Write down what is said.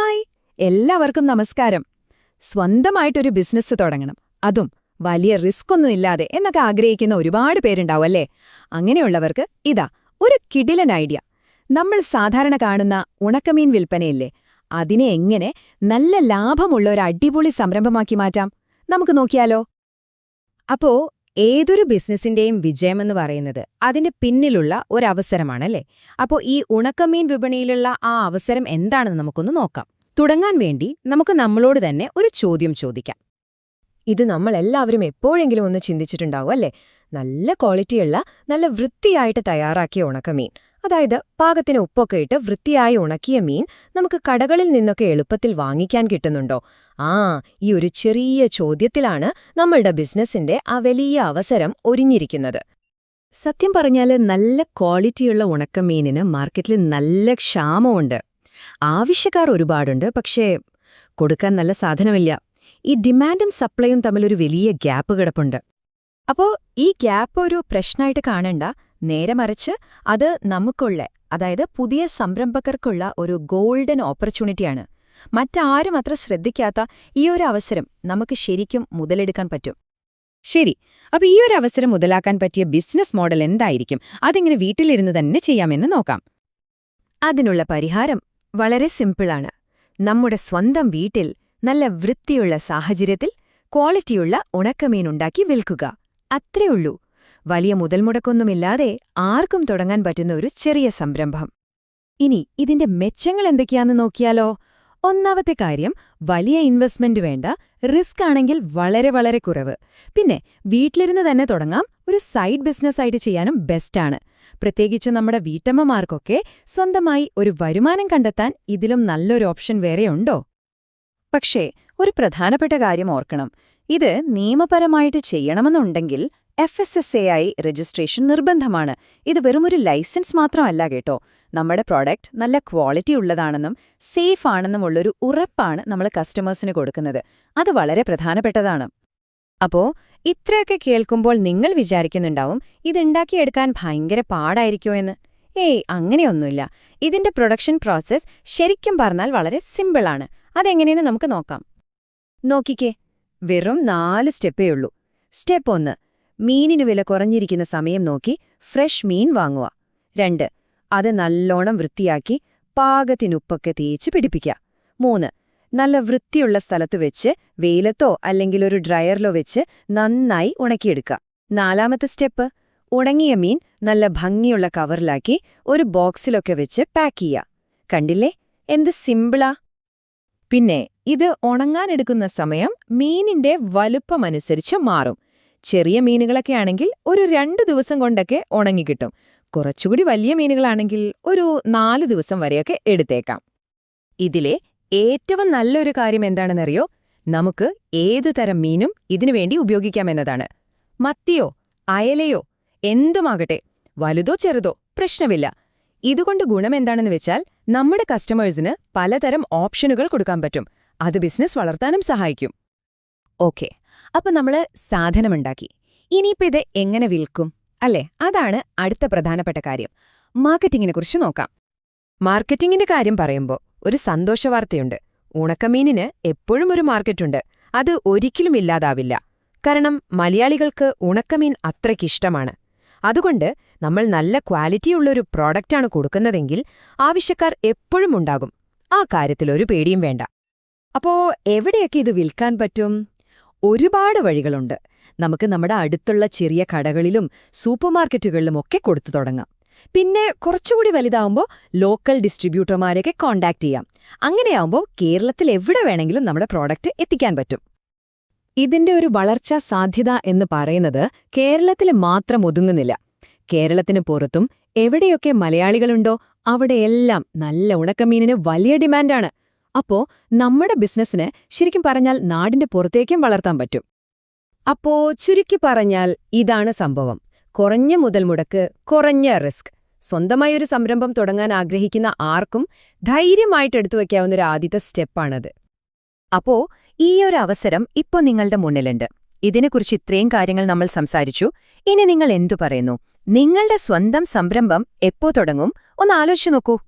Hi. എല്ലാവർക്കും നമസ്കാരം. സ്വന്തമായിട്ടൊരു ബിസിനസ് തുടങ്ങണം. അതും വലിയ റിസ്ക് ഒന്നും ഇല്ലാതെ എന്നൊക്കെ ആഗ്രഹിക്കുന്ന ഒരുപാട് പേരുണ്ടാവും അല്ലേ? അങ്ങനെയുള്ളവർക്ക് ഇതാ ഒരു കിടിലൻ ഐഡിയ. നമ്മൾ സാധാരണ കാണുന്ന ഉണക്കമീൻ വിൽപ്പനയില്ലേ? അതിനെ എങ്ങനെ നല്ല ലാഭമുള്ള ഒരു അടിപൊളി സംരംഭമാക്കി മാറ്റാം? നമുക്ക് നോക്കിയാലോ? അപ്പോ ഏതൊരു ബിസിനസിന്റെയും വിജയമെന്ന് പറയുന്നത് അതിന്റെ പിന്നിലുള്ള ഒരവസരമാണല്ലേ അപ്പോ ഈ ഉണക്കമീൻ വിപണിയിലുള്ള ആ അവസരം എന്താണെന്ന് നമുക്കൊന്ന് നോക്കാം. തുടങ്ങാൻ വേണ്ടി നമുക്ക് നമ്മളോട് തന്നെ ഒരു ചോദ്യം ചോദിക്കാം. ഇത് നമ്മളെല്ലാവരും എപ്പോഴെങ്കിലും ഒന്ന് ചിന്തിച്ചിട്ടുണ്ടാവും അല്ലേ? നല്ല ക്വാളിറ്റിയുള്ള നല്ല വൃത്തിയായിട്ട് തയ്യാറാക്കിയ ഉണക്കമീൻ. അതായത് പാകത്തിന് ഉപ്പൊക്കെ ഇട്ട് വൃത്തിയായി ഉണക്കിയ മീൻ നമുക്ക് കടകളിൽ നിന്നൊക്കെ എളുപ്പത്തിൽ വാങ്ങിക്കാൻ കിട്ടുന്നുണ്ടോ? ആ ഈ ഒരു ചെറിയ ചോദ്യത്തിലാണ് നമ്മളുടെ ബിസിനസിന്റെ ആ വലിയ അവസരം ഒരിഞ്ഞിരിക്കുന്നത് സത്യം പറഞ്ഞാൽ നല്ല ക്വാളിറ്റിയുള്ള ഉണക്കമീനിന് മാർക്കറ്റിൽ നല്ല ക്ഷാമമുണ്ട്. ആവശ്യക്കാർ ഒരുപാടുണ്ട് പക്ഷേ കൊടുക്കാൻ നല്ല സാധനമില്ല. ഈ ഡിമാൻഡും സപ്ലൈയും തമ്മിലൊരു വലിയ ഗ്യാപ്പ് കിടപ്പുണ്ട്. അപ്പോൾ ഈ ഗ്യാപ്പ് ഒരു പ്രശ്നമായിട്ട് കാണണ്ട? നേരെ മറിച്ച് അത് നമുക്കുള്ള അതായത് പുതിയ സംരംഭകർക്കുള്ള ഒരു ഗോൾഡൻ ഓപ്പർച്യൂണിറ്റിയാണ്. മറ്റാരും അത്ര ശ്രദ്ധിക്കാത്ത ഈ ഒരു അവസരം നമുക്ക് ശരിക്കും മുതലെടുക്കാൻ പറ്റും. ശരി അപ്പൊ ഈ ഒരു അവസരം മുതലാക്കാൻ പറ്റിയ ബിസിനസ് മോഡൽ എന്തായിരിക്കും? അതെങ്ങനെ വീട്ടിലിരുന്ന് തന്നെ ചെയ്യാമെന്ന് നോക്കാം. അതിനുള്ള പരിഹാരം വളരെ സിമ്പിളാണ്. നമ്മുടെ സ്വന്തം വീട്ടിൽ നല്ല വൃത്തിയുള്ള സാഹചര്യത്തിൽ ക്വാളിറ്റിയുള്ള ഉണക്കമീനുണ്ടാക്കി വിൽക്കുക. അത്രേ ഉള്ളൂ. വലിയ മുതൽ മുടക്കൊന്നുമില്ലാതെ ആർക്കും തുടങ്ങാൻ പറ്റുന്ന ഒരു ചെറിയ സംരംഭം. ഇനി ഇതിന്റെ മെച്ചങ്ങൾ എന്തൊക്കെയാന്ന് നോക്കിയാലോ? ഒന്നാമത്തെ കാര്യം വലിയ ഇൻവെസ്റ്റ്മെന്റ് വേണ്ട റിസ്ക് ആണെങ്കിൽ വളരെ വളരെ കുറവ്. പിന്നെ വീട്ടിലിരുന്ന് തന്നെ തുടങ്ങാം ഒരു സൈഡ് ബിസിനസ്സായിട്ട് ചെയ്യാനും ബെസ്റ്റാണ് പ്രത്യേകിച്ച് നമ്മുടെ വീട്ടമ്മമാർക്കൊക്കെ സ്വന്തമായി ഒരു വരുമാനം കണ്ടെത്താൻ ഇതിലും നല്ലൊരു ഓപ്ഷൻ വേറെയുണ്ടോ പക്ഷേ ഒരു പ്രധാനപ്പെട്ട കാര്യം ഓർക്കണം. ഇത് നിയമപരമായിട്ട് ചെയ്യണമെന്നുണ്ടെങ്കിൽ F S S A I registration നിർബന്ധമാണ്. ഇത് വെറുമൊരു ലൈസൻസ് മാത്രമല്ല കേട്ടോ. നമ്മുടെ പ്രോഡക്റ്റ് നല്ല ക്വാളിറ്റി ഉള്ളതാണെന്നും സേഫ് ആണെന്നും ആണെന്നുമുള്ളൊരു ഉറപ്പാണ് നമ്മൾ കസ്റ്റമേഴ്സിന് കൊടുക്കുന്നത്. അത് വളരെ പ്രധാനപ്പെട്ടതാണ്. അപ്പോ ഇത്രയൊക്കെ കേൾക്കുമ്പോൾ നിങ്ങൾ വിചാരിക്കുന്നുണ്ടാവും ഇതുണ്ടാക്കിയെടുക്കാൻ ഭയങ്കര പാടായിരിക്കോ എന്ന്. ഏയ് അങ്ങനെയൊന്നുമില്ല. ഇതിന്റെ പ്രൊഡക്ഷൻ പ്രോസസ് ശരിക്കും പറഞ്ഞാൽ വളരെ സിമ്പിളാണ് അതെങ്ങനെയെന്ന് നമുക്ക് നോക്കാം. നോക്കിക്കേ. വെറും നാല് സ്റ്റെപ്പേ ഉള്ളൂ സ്റ്റെപ്പ് ഒന്ന് മീനിനു വില കുറഞ്ഞിരിക്കുന്ന സമയം നോക്കി ഫ്രഷ് മീൻ വാങ്ങുക. രണ്ട് അത് നല്ലോണം വൃത്തിയാക്കി പാകത്തിനുപ്പൊക്കെ തേച്ച് പിടിപ്പിക്കുക. മൂന്ന് നല്ല വൃത്തിയുള്ള സ്ഥലത്ത് വെച്ച് വെയിലത്തോ അല്ലെങ്കിൽ ഒരു ഡ്രയറിലോ വെച്ച് നന്നായി ഉണക്കിയെടുക്കുക. നാലാമത്തെ സ്റ്റെപ്പ് ഉണങ്ങിയ മീൻ നല്ല ഭംഗിയുള്ള കവറിലാക്കി ഒരു ബോക്സിലൊക്കെ വെച്ച് പാക്ക് ചെയ്യുക. കണ്ടില്ലേ? എന്ത് സിമ്പിളാ? പിന്നെ ഇത് ഉണങ്ങാനെടുക്കുന്ന സമയം മീനിന്റെ വലുപ്പമനുസരിച്ച് മാറും. ചെറിയ മീനുകളൊക്കെ ആണെങ്കിൽ ഒരു രണ്ട് ദിവസം കൊണ്ടൊക്കെ ഉണങ്ങിക്കിട്ടും കുറച്ചുകൂടി വലിയ മീനുകളാണെങ്കിൽ ഒരു നാല് ദിവസം വരെയൊക്കെ എടുത്തേക്കാം. ഇതിലെ ഏറ്റവും നല്ലൊരു കാര്യം എന്താണെന്നറിയോ? നമുക്ക് ഏതു തരം മീനും ഇതിനുവേണ്ടി ഉപയോഗിക്കാമെന്നതാണ് മത്തിയോ അയലയോ എന്തുമാകട്ടെ വലുതോ ചെറുതോ പ്രശ്നമില്ല. ഇതുകൊണ്ട് ഗുണമെന്താണെന്ന് വെച്ചാൽ നമ്മുടെ കസ്റ്റമേഴ്സിന് പലതരം ഓപ്ഷനുകൾ കൊടുക്കാൻ പറ്റും. അത് ബിസിനസ് വളർത്താനും സഹായിക്കും. ഓക്കെ. അപ്പൊ നമ്മൾ സാധനമുണ്ടാക്കി. ഇനിയിപ്പോൾ ഇത് എങ്ങനെ വിൽക്കും? അല്ലേ? അതാണ് അടുത്ത പ്രധാനപ്പെട്ട കാര്യം. മാർക്കറ്റിങ്ങിനെ കുറിച്ച് നോക്കാം. മാർക്കറ്റിങ്ങിന്റെ കാര്യം പറയുമ്പോൾ ഒരു സന്തോഷ വാർത്തയുണ്ട് ഉണക്കമീനിന് എപ്പോഴും ഒരു മാർക്കറ്റുണ്ട്. അത് ഒരിക്കലും ഇല്ലാതാവില്ല. കാരണം മലയാളികൾക്ക് ഉണക്കമീൻ അത്രയ്ക്ക് ഇഷ്ടമാണ്. അതുകൊണ്ട് നമ്മൾ നല്ല ക്വാളിറ്റിയുള്ളൊരു പ്രോഡക്റ്റാണ് കൊടുക്കുന്നതെങ്കിൽ ആവശ്യക്കാർ എപ്പോഴും ഉണ്ടാകും. ആ കാര്യത്തിലൊരു പേടിയും വേണ്ട. അപ്പോ എവിടെയൊക്കെ ഇത് വിൽക്കാൻ പറ്റും? ഒരുപാട് വഴികളുണ്ട്. നമുക്ക് നമ്മുടെ അടുത്തുള്ള ചെറിയ കടകളിലും സൂപ്പർമാർക്കറ്റുകളിലും ഒക്കെ കൊടുത്തു തുടങ്ങാം. പിന്നെ കുറച്ചുകൂടി വലുതാവുമ്പോൾ ലോക്കൽ ഡിസ്ട്രിബ്യൂട്ടർമാരെയൊക്കെ കോണ്ടാക്ട് ചെയ്യാം. അങ്ങനെയാവുമ്പോൾ കേരളത്തിൽ എവിടെ വേണമെങ്കിലും നമ്മുടെ പ്രോഡക്റ്റ് എത്തിക്കാൻ പറ്റും. ഇതിന്റെ ഒരു വളർച്ചാ സാധ്യത എന്ന് പറയുന്നത് കേരളത്തിൽ മാത്രം ഒതുങ്ങുന്നില്ല. കേരളത്തിന് പുറത്തും എവിടെയൊക്കെ മലയാളികളുണ്ടോ അവിടെയെല്ലാം നല്ല ഉണക്കമീനിന് വലിയ ഡിമാൻഡാണ്. അപ്പോ നമ്മുടെ ബിസിനസ്സിന് ശരിക്കും പറഞ്ഞാൽ നാടിന്റെ പുറത്തേക്കും വളർത്താൻ പറ്റും. അപ്പോ ചുരുക്കി പറഞ്ഞാൽ ഇതാണ് സംഭവം. കുറഞ്ഞ മുതൽ മുടക്ക് കുറഞ്ഞ റിസ്ക്. സ്വന്തമായി ഒരു സംരംഭം തുടങ്ങാൻ ആഗ്രഹിക്കുന്ന ആർക്കും ധൈര്യമായിട്ട് എടുത്തു വയ്ക്കാവുന്ന ഒരു ആദ്യത്തെ സ്റ്റെപ്പാണത്. അപ്പോ ഈ ഒരു അവസരം ഇപ്പോൾ നിങ്ങളുടെ മുന്നിലുണ്ട്. ഇതിനെക്കുറിച്ച് ഇത്രയും കാര്യങ്ങൾ നമ്മൾ സംസാരിച്ചു. ഇനി നിങ്ങൾ എന്തു പറയുന്നു? നിങ്ങളുടെ സ്വന്തം സംരംഭം എപ്പോ തുടങ്ങും? ഒന്ന് ആലോചിച്ചു നോക്കൂ.